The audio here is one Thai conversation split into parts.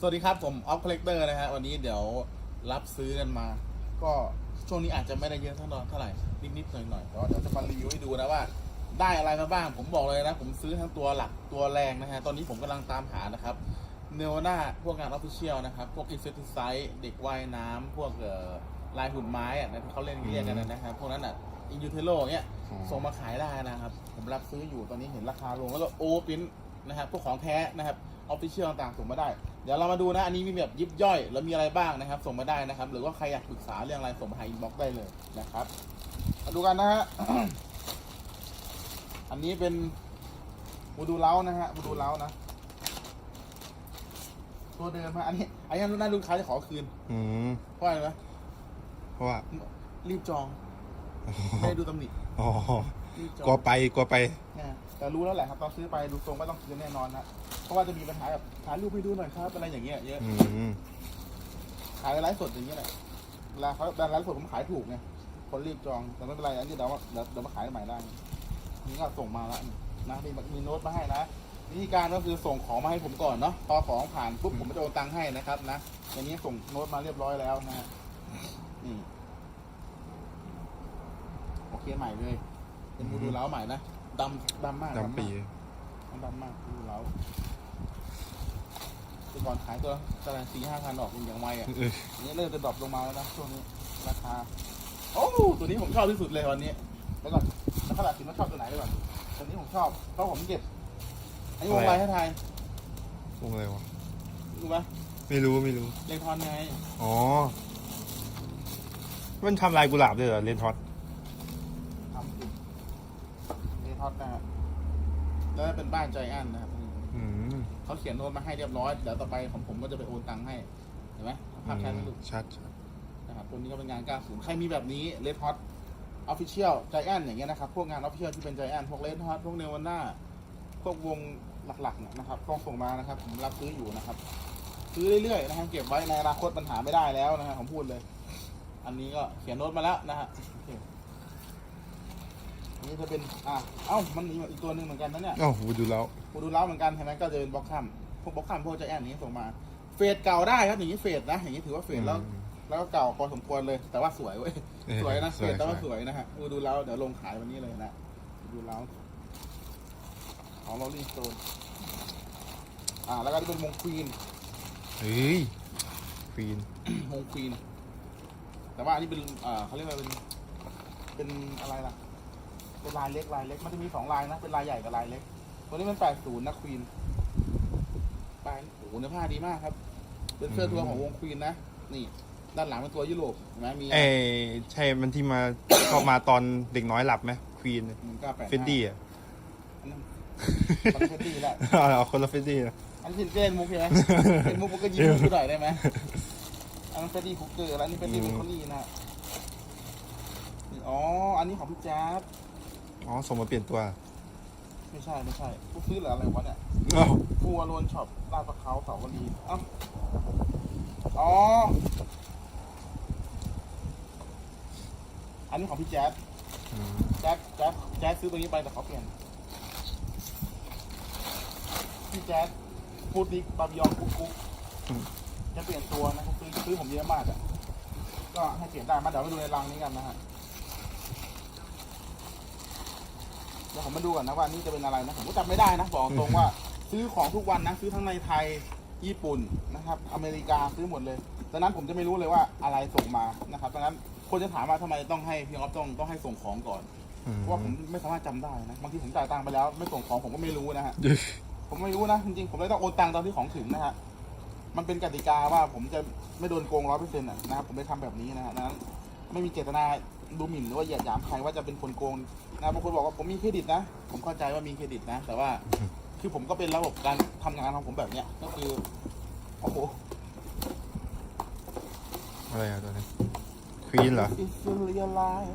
สวัสดีครับ ผมออฟคอลเลกเตอร์นะฮะวันนี้เดี๋ยวรับซื้อกันมา ก็ช่วงนี้อาจจะไม่ได้เยอะเท่าเท่าไหร่นิดๆหน่อยๆแต่ว่าเดี๋ยวจะมารีวิวให้ดูนะว่า ได้อะไรมาบ้าง ผมบอกเลยนะ ผมซื้อทั้งตัวหลักตัวแรงนะฮะ ตอนนี้ผมกำลังตามหานะครับเนวนาพวกงานออฟฟิเชียลนะครับ พวกอินเซติไซด์เด็กว่ายน้ำพวกเอ่อลายหุ่นไม้อะนะที่เขาเล่นเรียกกันนะครับพวกนั้นอะอินยูเทโลเนี้ยอ๋อส่งมาขายได้นะครับ ผมรับซื้ออยู่ตอนนี้เห็นราคาลงแล้วก็โอปินนะครับพวกของแท้นะครับออฟฟิเชียลต่างๆส่งมาได้เดี๋ยวเรามาดูนะ อันนี้มีแบบยิบย่อยแล้วมีอะไรบ้างนะครับ ส่งมาได้นะครับ หรือว่าใครอยากปรึกษาเรื่องอะไรส่งมาหาอินบ็อกซ์ได้เลยนะครับมาดูกันนะฮะอันนี้เป็นบูดูเล้านะฮะบูดูเล้านะตัวเดิมฮะอันนี้อันนี้น่าลูกค้าจะขอคืนอืมเพราะอะไรไหมเพราะว่ารีบจองไม่ได้ดูตำหนิอ๋อรีบจองกลัวไปกลัวไปเนี่ยแต่รู้แล้วแหละครับตอนซื้อไปดูทรงไม่ต้องคืนแน่นอนนะ เพราะว่าจะมีปัญหาแบบถ่ายรูปให้ดูหน่อยครับอะไรอย่างเงี้ยเยอะอืมขายไลฟ์สดอย่างเงี้ยแหละเวลาเขาแต่ไลฟ์สดผมขายถูกไงคนรีบจองแต่ไม่เป็นไรอันนี้เดี๋ยวว่าเดี๋ยวเดี๋ยวมาขายใหม่ได้นี่ก็ส่งมาแล้วนะมีมีโน้ตมาให้นะวิธีการก็คือส่งของมาให้ผมก่อนเนาะพอของผ่านปุ๊บผมก็จะโอนตังค์ให้นะครับนะอย่างนี้ส่งโน้ตมาเรียบร้อยแล้วนะฮะนี่โอเคใหม่เลยเป็นโมดูลเล้าใหม่นะดำดำมากดำปีมันดำมากดูแล้ว คือก่อนขายตัวประมาณสี่ห้าพันดอกอย่างไวอะเอออันนี้เริ่มจะดรอปลงมาแล้วนะช่วงนี้ราคาโอ้ตัวนี้ผมชอบที่สุดเลยวันนี้แล้วก่อนแล้วขนาดถึงว่าชอบตัวไหนด้วยก่อนตัวนี้ผมชอบเพราะผมเก็บอันนี้วงไรให้ไทายวงอะไรวะรู้ไหมไม่รู้ไม่รู้เลนทอนไงอ๋อ มันทำลายกุหลาบด้วยเหรอเลนทอตทำสิเลนทอนนะฮะแล้วเป็นบ้านใจแอนนะครับ อืมเขาเขียนโน้ตมาให้เรียบร้อยเดี๋ยวต่อไปของผมก็จะไปโอนตังค์ให้เห็นไหมภาพแชทไม่หลุดชัดชัดนะครับตัวนี้ก็เป็นงาน 90 ใครมีแบบนี้ Red Hot Official Giant อย่างเงี้ยนะครับ พวกงาน Official ที่เป็น Giant พวก Red Hot พวก n e v a n a พวกวงหลักๆเนี่ยนะครับต้องส่งมานะครับ ผมรับซื้ออยู่นะครับ ซื้อเรื่อยๆนะครับ เก็บไว้ในอนาคตปัญหาไม่ได้แล้วนะครับผมพูดเลย อันนี้ก็เขียนโน้ตมาแล้วนะฮะโอเคอั นนี้จะเป็นอะเอ้ามันมีอีกตัวหนึ่งเหมือนกันนะเนี่ยอ้าววูดูแล้วผมดูแล้วเหมือนกันใช่ไหมก็จะเป็นบล็อกคัมพวกบล็อกคัมพวก Giant นี้ส่งมา เฟดเก่าได้ครับอย่างนี้เฟดนะ อย่างนี้ถือว่าเฟดแล้วอืมแล้วก็เก่าพอสมควรเลย แต่ว่าสวยเว้ยเออสวยนะสสววยยแต่ว่าสวยนะฮะดูดูแล้วเดี๋ยวลงขายวันนี้เลยนะดูแล้วของโรลลิงสโตนอ่า แล้วก็จะเป็นมงควีน เฮ้ยควีนมงควีน แต่ว่าอันนี้เป็นอ่าเขาเรียกว่าเป็น เป็นอะไรล่ะ เป็นลายเล็กลายเล็กมันจะมีสองลายนะเป็นลายใหญ่กับลายเล็ก ตัวนี้เป็นแปดศูนย์นะควีนปลายโอ้โหเนื้อผ้าดีมากครับ เป็นเสื้อตัวของวงควีนนะนี่ ด้านหลังเป็นตัวยุโรปเห็นไหมมีเอ้ยใช่มันที่มาชอบมาตอนเด็กน้อยหลับไหมควีนหนึ่งเก้าแปดเฟดดี้อะอันนั้นคนละเฟดดี้แหละเอาคนละเฟดดี้นะอันนี้เป็นเล่นมุกใช่ไหมเป็นมุกมันก็ยิ้มมุกกูหน่อยได้ไหมอันนั้นเฟดดี้คุกเกอร์แล้วอันนี้เฟดดี้อืเบมเกอรี่นะนี่อ๋อ อันนี้ของพี่แจ๊บ อ๋อส่งมาเปลี่ยนตัวไม่ใช่ไม่ใช่กูซื้อเหรืออะไรวะเนี่ยอ้าวฟูอารอนช็อปลาดประเขาเสาวรีเอ้าอ๋อ อันนี้ของพี่แจ๊บอืมแจ๊บแจ๊บแจ๊บซื้อตัวนี้ไปแต่เขาเปลี่ยน พี่แจ๊บพูดดิกบาบิยองกุ๊กกุ๊กจะเปลี่ยนตัวนะเขาซื้อซื้อผมเยอะมากอะก็ให้เปลี่ยนได้มาเดี๋ยวมาดูในรังนี้กันนะฮะ เดี๋ยวผมมาดูก่อนนะว่านี่จะเป็นอะไรนะผมก็จำไม่ได้นะบอกตรงว่า ซื้อของทุกวันนะซื้อทั้งในไทยญี่ปุ่นนะครับ อเมริกาซื้อหมดเลยดังนั้นผมจะไม่รู้เลยว่าอะไรส่งมานะครับดังนั้นคนจะถามว่าทำไมต้องให้พี่ออฟต้องต้องให้ส่งของก่อนอืมเพราะว่าผมไม่สามารถจำได้นะบางทีผมจ่ายตังค์ไปแล้ว ไม่ส่งของผมก็ไม่รู้นะฮะเดี๋ยวผมไม่รู้นะจริงๆผมเลยต้องโอนตังค์ตอนที่ของถึงนะฮะมันเป็นกติกาว่าผมจะไม่โดนโกงร้อยเปอร์เซ็นต์นะครับผมได้ทำแบบนี้นะฮะดังนั้นไม่มีเจตนา ดูหมิ่นหรือว่าเหยียดหยามใครว่าจะเป็นคนโกงนะบางคนบอกว่าผมมีเครดิตนะ ผมเข้าใจว่ามีเครดิตนะ แต่ว่าคือผมก็เป็นระบบการทำงานของผมแบบเนี้ยก็คือโอ้โหอะไรอะตัวนี้ควีนเหรอ It's realize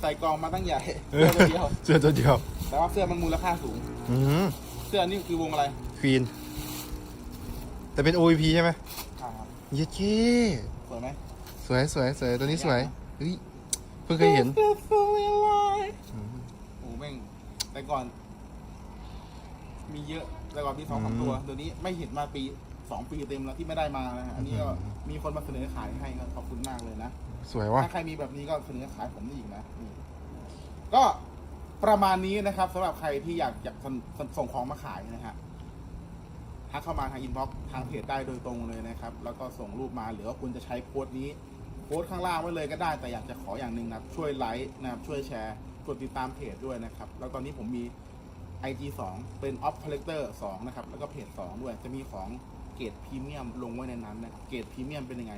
ใส่กล่องมาตั้งใหญ่เอเสื้ออตัวเดียวเสื้อตัวเดียวแต่ว่าเสื้อมันมูลค่าสูงอืมเสื้อนี่คือวงอะไรควีนแต่เป็น OVP ใช่ไหมอ่าเย้เจ้สวยไหมสวยสวยสวยตัวนี้สวยเฮ้ย เพิ่งเคยเห็น It's realize อืมโอ้โหแม่งแต่ก่อน มีเยอะแต่ก่อนมีสองสามอืมตัวเดี๋ยวนี้ไม่เห็นมาปีสองปีเต็มแล้วที่ไม่ได้มานะฮะอันนี้ก็มีคนมาเสนอขายให้ครับขอบคุณมากเลยนะ สวยว่ะ ถ้าใครมีแบบนี้ก็เสนอขายผมได้อีกนะนี่ก็ประมาณนี้นะครับสำหรับใครที่อยากอยากส่งส่งของมาขายนะฮะทักเข้ามาทางอินบ็อกซ์ทางเพจได้โดยตรงเลยนะครับ แล้วก็ส่งรูปมาหรือว่าคุณจะใช้โค้ดนี้ โค้ดข้างล่างไว้เลยก็ได้ แต่อยากจะขออย่างหนึ่งนะครับ ช่วยไลค์นะครับ ช่วยแชร์ กดติดตามเพจด้วยนะครับ แล้วตอนนี้ผมมี IG 2 เป็น Off Collector 2 นะครับ แล้วก็เพจ 2 ด้วย จะมีของเกรดพรีเมียมลงไว้ในนั้นนะครับ เกรดพรีเมียมเป็นยังไง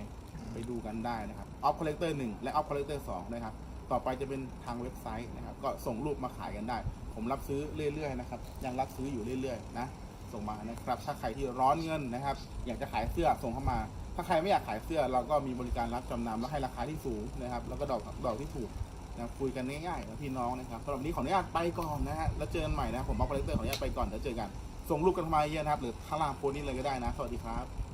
ไปดูกันได้นะครับ Off Collector 1 และ Off Collector 2 นะครับ ต่อไปจะเป็นทางเว็บไซต์นะครับ ก็ส่งรูปมาขายกันได้ ผมรับซื้อเรื่อยๆนะครับ ยังรับซื้ออยู่เรื่อยๆนะ ส่งมานะครับ ถ้าใครที่ร้อนเงินนะครับ อยากจะขายเสื้อส่งเข้ามา ถ้าใครไม่อยากขายเสื้อเราก็มีบริการรับจำนำและให้ราคาที่สูงนะครับ แล้วก็ดอกดอกที่ถูกนะคุยกันง่ายๆนะพี่น้องนะครับสำหรับวันนี้ขออนุญาตไปก่อนนะฮะแล้วเจอกันใหม่นะผมเอาคาแรคเตอร์ขออนุญาตไปก่อนแล้วเจอกัน ส่งรูปกันเข้ามาเยอะนะครับ หรือข้างล่างโพสต์นี้เลยก็ได้นะ สวัสดีครับ